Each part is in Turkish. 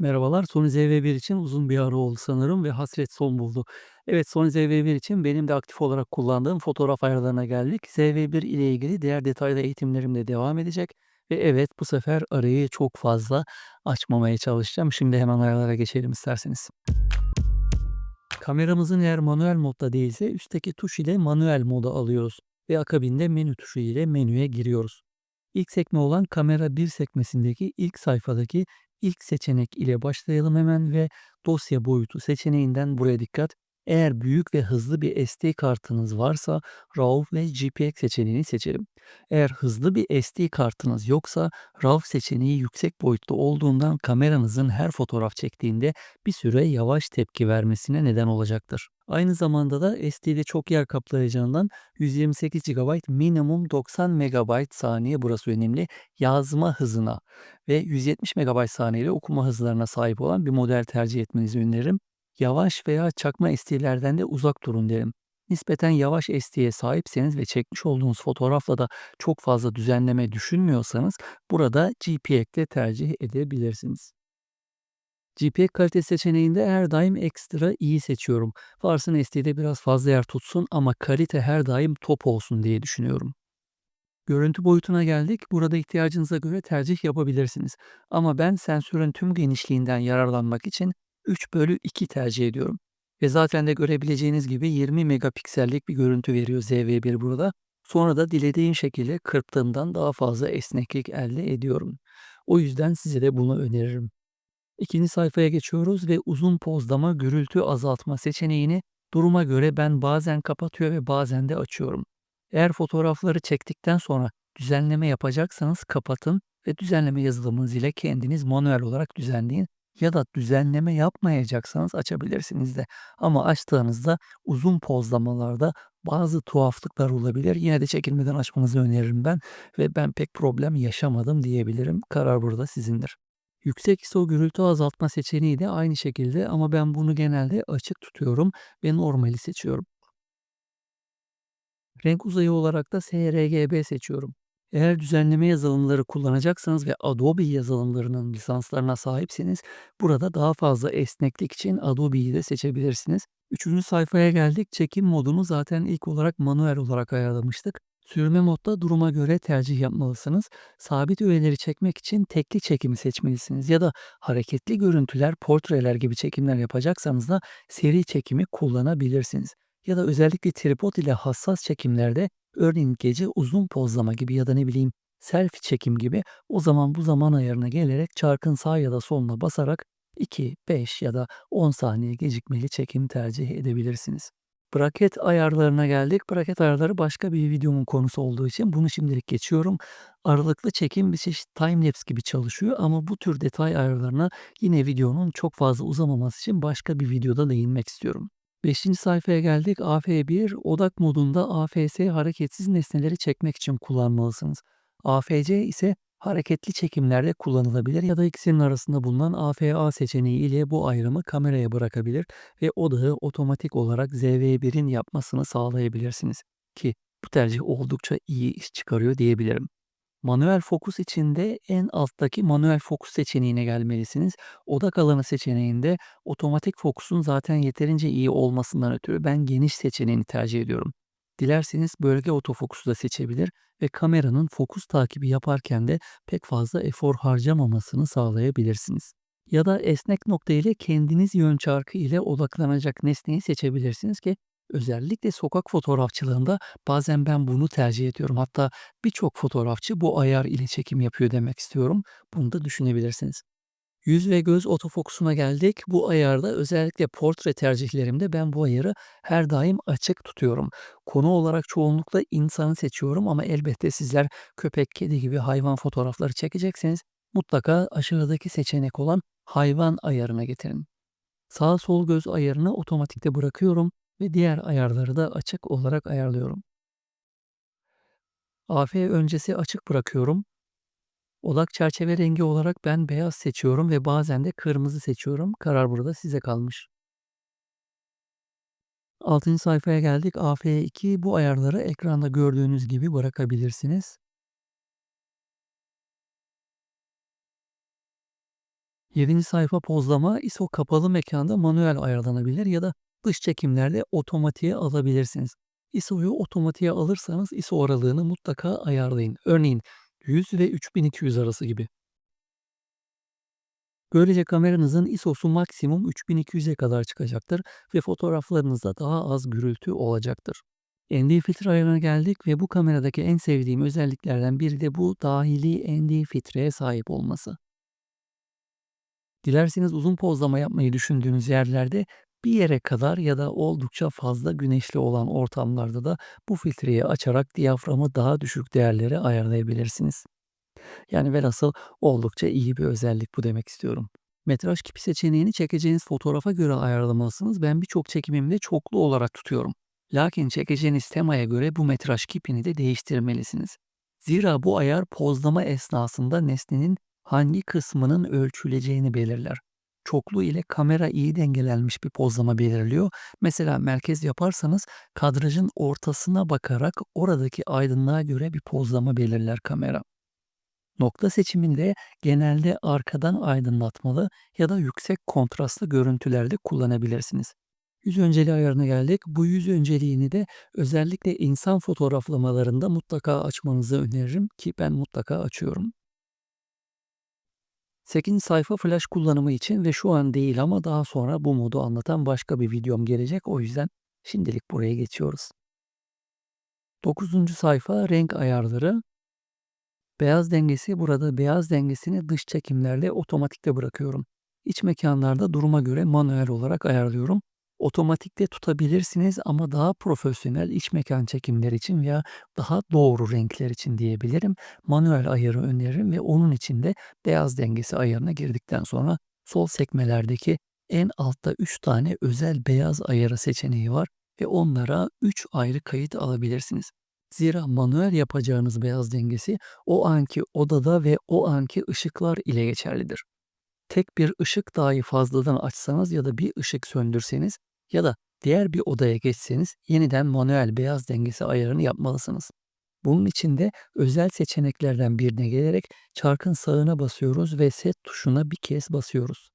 Merhabalar. Sony ZV-1 için uzun bir ara oldu sanırım ve hasret son buldu. Evet, Sony ZV-1 için benim de aktif olarak kullandığım fotoğraf ayarlarına geldik. ZV-1 ile ilgili diğer detaylı eğitimlerim de devam edecek. Ve evet, bu sefer arayı çok fazla açmamaya çalışacağım. Şimdi hemen ayarlara geçelim isterseniz. Kameramızın eğer manuel modda değilse üstteki tuş ile manuel moda alıyoruz ve akabinde menü tuşu ile menüye giriyoruz. İlk sekme olan kamera 1 sekmesindeki ilk sayfadaki ilk seçenek ile başlayalım hemen ve dosya boyutu seçeneğinden buraya dikkat. Eğer büyük ve hızlı bir SD kartınız varsa RAW ve JPEG seçeneğini seçelim. Eğer hızlı bir SD kartınız yoksa RAW seçeneği yüksek boyutta olduğundan kameranızın her fotoğraf çektiğinde bir süre yavaş tepki vermesine neden olacaktır. Aynı zamanda da SD'de çok yer kaplayacağından 128 GB minimum 90 MB saniye burası önemli yazma hızına ve 170 MB saniye okuma hızlarına sahip olan bir model tercih etmenizi öneririm. Yavaş veya çakma SD'lerden de uzak durun derim. Nispeten yavaş SD'ye sahipseniz ve çekmiş olduğunuz fotoğrafla da çok fazla düzenleme düşünmüyorsanız burada JPEG'de tercih edebilirsiniz. JPEG kalite seçeneğinde her daim ekstra iyi seçiyorum. Varsın SD'de biraz fazla yer tutsun ama kalite her daim top olsun diye düşünüyorum. Görüntü boyutuna geldik. Burada ihtiyacınıza göre tercih yapabilirsiniz. Ama ben sensörün tüm genişliğinden yararlanmak için 3 bölü 2 tercih ediyorum. Ve zaten de görebileceğiniz gibi 20 megapiksellik bir görüntü veriyor ZV-1 burada. Sonra da dilediğim şekilde kırptığımdan daha fazla esneklik elde ediyorum. O yüzden size de bunu öneririm. İkinci sayfaya geçiyoruz ve uzun pozlama gürültü azaltma seçeneğini duruma göre ben bazen kapatıyor ve bazen de açıyorum. Eğer fotoğrafları çektikten sonra düzenleme yapacaksanız kapatın ve düzenleme yazılımınız ile kendiniz manuel olarak düzenleyin ya da düzenleme yapmayacaksanız açabilirsiniz de. Ama açtığınızda uzun pozlamalarda bazı tuhaflıklar olabilir. Yine de çekilmeden açmanızı öneririm ben ve ben pek problem yaşamadım diyebilirim. Karar burada sizindir. Yüksek ISO gürültü azaltma seçeneği de aynı şekilde ama ben bunu genelde açık tutuyorum ve normali seçiyorum. Renk uzayı olarak da sRGB seçiyorum. Eğer düzenleme yazılımları kullanacaksanız ve Adobe yazılımlarının lisanslarına sahipseniz burada daha fazla esneklik için Adobe'yi de seçebilirsiniz. Üçüncü sayfaya geldik. Çekim modunu zaten ilk olarak manuel olarak ayarlamıştık. Sürme modda duruma göre tercih yapmalısınız. Sabit öğeleri çekmek için tekli çekimi seçmelisiniz ya da hareketli görüntüler, portreler gibi çekimler yapacaksanız da seri çekimi kullanabilirsiniz. Ya da özellikle tripod ile hassas çekimlerde örneğin gece uzun pozlama gibi ya da ne bileyim selfie çekim gibi o zaman bu zaman ayarına gelerek çarkın sağ ya da soluna basarak 2, 5 ya da 10 saniye gecikmeli çekim tercih edebilirsiniz. Braket ayarlarına geldik. Braket ayarları başka bir videomun konusu olduğu için bunu şimdilik geçiyorum. Aralıklı çekim bir çeşit timelapse gibi çalışıyor ama bu tür detay ayarlarına yine videonun çok fazla uzamaması için başka bir videoda değinmek istiyorum. Beşinci sayfaya geldik. AF1 odak modunda AFS hareketsiz nesneleri çekmek için kullanmalısınız. AFC ise hareketli çekimlerde kullanılabilir ya da ikisinin arasında bulunan AFA seçeneği ile bu ayrımı kameraya bırakabilir ve odağı otomatik olarak ZV1'in yapmasını sağlayabilirsiniz. Ki bu tercih oldukça iyi iş çıkarıyor diyebilirim. Manuel fokus içinde en alttaki manuel fokus seçeneğine gelmelisiniz. Odak alanı seçeneğinde otomatik fokusun zaten yeterince iyi olmasından ötürü ben geniş seçeneğini tercih ediyorum. Dilerseniz bölge otofokusu da seçebilir ve kameranın fokus takibi yaparken de pek fazla efor harcamamasını sağlayabilirsiniz. Ya da esnek nokta ile kendiniz yön çarkı ile odaklanacak nesneyi seçebilirsiniz ki özellikle sokak fotoğrafçılığında bazen ben bunu tercih ediyorum. Hatta birçok fotoğrafçı bu ayar ile çekim yapıyor demek istiyorum. Bunu da düşünebilirsiniz. Yüz ve göz otofokusuna geldik. Bu ayarda özellikle portre tercihlerimde ben bu ayarı her daim açık tutuyorum. Konu olarak çoğunlukla insanı seçiyorum ama elbette sizler köpek, kedi gibi hayvan fotoğrafları çekecekseniz mutlaka aşağıdaki seçenek olan hayvan ayarına getirin. Sağ sol göz ayarını otomatikte bırakıyorum ve diğer ayarları da açık olarak ayarlıyorum. AF öncesi açık bırakıyorum. Odak çerçeve rengi olarak ben beyaz seçiyorum ve bazen de kırmızı seçiyorum. Karar burada size kalmış. 6. sayfaya geldik. AF2 bu ayarları ekranda gördüğünüz gibi bırakabilirsiniz. 7. sayfa pozlama ISO kapalı mekanda manuel ayarlanabilir ya da dış çekimlerde otomatiğe alabilirsiniz. ISO'yu otomatiğe alırsanız ISO aralığını mutlaka ayarlayın. Örneğin 100 ve 3200 arası gibi. Böylece kameranızın ISO'su maksimum 3200'e kadar çıkacaktır ve fotoğraflarınızda daha az gürültü olacaktır. ND filtre ayarına geldik ve bu kameradaki en sevdiğim özelliklerden biri de bu dahili ND filtreye sahip olması. Dilerseniz uzun pozlama yapmayı düşündüğünüz yerlerde bir yere kadar ya da oldukça fazla güneşli olan ortamlarda da bu filtreyi açarak diyaframı daha düşük değerlere ayarlayabilirsiniz. Yani velhasıl oldukça iyi bir özellik bu demek istiyorum. Metraj kipi seçeneğini çekeceğiniz fotoğrafa göre ayarlamalısınız. Ben birçok çekimimde çoklu olarak tutuyorum. Lakin çekeceğiniz temaya göre bu metraj kipini de değiştirmelisiniz. Zira bu ayar pozlama esnasında nesnenin hangi kısmının ölçüleceğini belirler. Çoklu ile kamera iyi dengelenmiş bir pozlama belirliyor. Mesela merkez yaparsanız kadrajın ortasına bakarak oradaki aydınlığa göre bir pozlama belirler kamera. Nokta seçiminde genelde arkadan aydınlatmalı ya da yüksek kontrastlı görüntülerde kullanabilirsiniz. Yüz önceliği ayarına geldik. Bu yüz önceliğini de özellikle insan fotoğraflamalarında mutlaka açmanızı öneririm ki ben mutlaka açıyorum. 8. sayfa flash kullanımı için ve şu an değil ama daha sonra bu modu anlatan başka bir videom gelecek. O yüzden şimdilik buraya geçiyoruz. 9. sayfa renk ayarları. Beyaz dengesi burada beyaz dengesini dış çekimlerle otomatikte bırakıyorum. İç mekanlarda duruma göre manuel olarak ayarlıyorum. Otomatikte tutabilirsiniz ama daha profesyonel iç mekan çekimler için veya daha doğru renkler için diyebilirim. Manuel ayarı öneririm ve onun için de beyaz dengesi ayarına girdikten sonra sol sekmelerdeki en altta 3 tane özel beyaz ayarı seçeneği var ve onlara 3 ayrı kayıt alabilirsiniz. Zira manuel yapacağınız beyaz dengesi o anki odada ve o anki ışıklar ile geçerlidir. Tek bir ışık dahi fazladan açsanız ya da bir ışık söndürseniz ya da diğer bir odaya geçseniz yeniden manuel beyaz dengesi ayarını yapmalısınız. Bunun için de özel seçeneklerden birine gelerek çarkın sağına basıyoruz ve set tuşuna bir kez basıyoruz.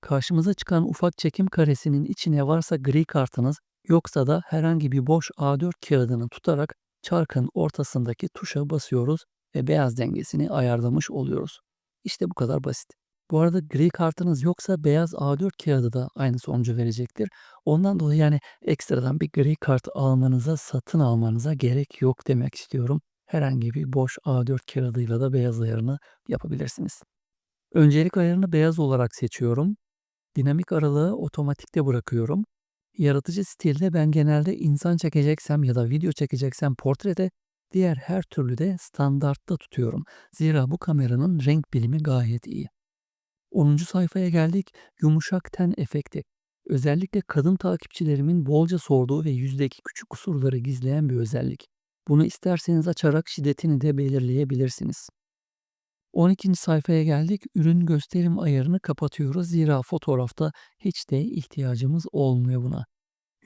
Karşımıza çıkan ufak çekim karesinin içine varsa gri kartınız yoksa da herhangi bir boş A4 kağıdını tutarak çarkın ortasındaki tuşa basıyoruz ve beyaz dengesini ayarlamış oluyoruz. İşte bu kadar basit. Bu arada gri kartınız yoksa beyaz A4 kağıdı da aynı sonucu verecektir. Ondan dolayı yani ekstradan bir gri kart almanıza, satın almanıza gerek yok demek istiyorum. Herhangi bir boş A4 kağıdıyla da beyaz ayarını yapabilirsiniz. Öncelik ayarını beyaz olarak seçiyorum. Dinamik aralığı otomatikte bırakıyorum. Yaratıcı stilde ben genelde insan çekeceksem ya da video çekeceksem portrede, diğer her türlü de standartta tutuyorum. Zira bu kameranın renk bilimi gayet iyi. 10. sayfaya geldik. Yumuşak ten efekti. Özellikle kadın takipçilerimin bolca sorduğu ve yüzdeki küçük kusurları gizleyen bir özellik. Bunu isterseniz açarak şiddetini de belirleyebilirsiniz. 12. sayfaya geldik. Ürün gösterim ayarını kapatıyoruz. Zira fotoğrafta hiç de ihtiyacımız olmuyor buna.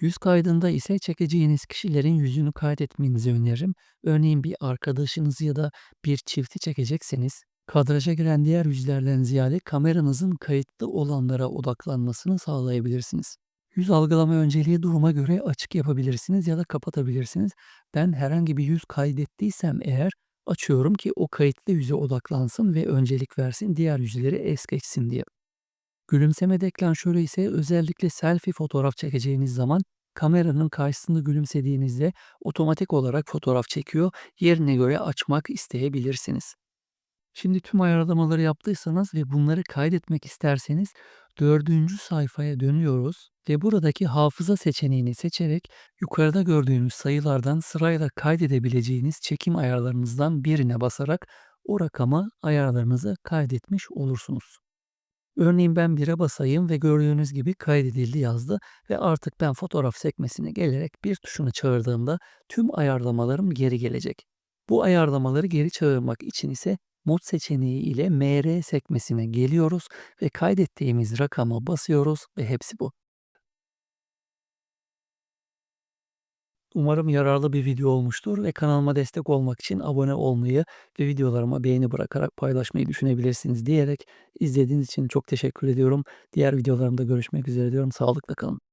Yüz kaydında ise çekeceğiniz kişilerin yüzünü kaydetmenizi öneririm. Örneğin bir arkadaşınızı ya da bir çifti çekecekseniz kadraja giren diğer yüzlerden ziyade kameranızın kayıtlı olanlara odaklanmasını sağlayabilirsiniz. Yüz algılama önceliği duruma göre açık yapabilirsiniz ya da kapatabilirsiniz. Ben herhangi bir yüz kaydettiysem eğer açıyorum ki o kayıtlı yüze odaklansın ve öncelik versin diğer yüzleri es geçsin diye. Gülümseme deklanşörü ise özellikle selfie fotoğraf çekeceğiniz zaman kameranın karşısında gülümsediğinizde otomatik olarak fotoğraf çekiyor. Yerine göre açmak isteyebilirsiniz. Şimdi tüm ayarlamaları yaptıysanız ve bunları kaydetmek isterseniz dördüncü sayfaya dönüyoruz ve buradaki hafıza seçeneğini seçerek yukarıda gördüğünüz sayılardan sırayla kaydedebileceğiniz çekim ayarlarınızdan birine basarak o rakama ayarlarınızı kaydetmiş olursunuz. Örneğin ben 1'e basayım ve gördüğünüz gibi kaydedildi yazdı ve artık ben fotoğraf sekmesine gelerek bir tuşunu çağırdığımda tüm ayarlamalarım geri gelecek. Bu ayarlamaları geri çağırmak için ise mod seçeneği ile MR sekmesine geliyoruz ve kaydettiğimiz rakama basıyoruz ve hepsi bu. Umarım yararlı bir video olmuştur ve kanalıma destek olmak için abone olmayı ve videolarıma beğeni bırakarak paylaşmayı düşünebilirsiniz diyerek izlediğiniz için çok teşekkür ediyorum. Diğer videolarımda görüşmek üzere diyorum. Sağlıkla kalın.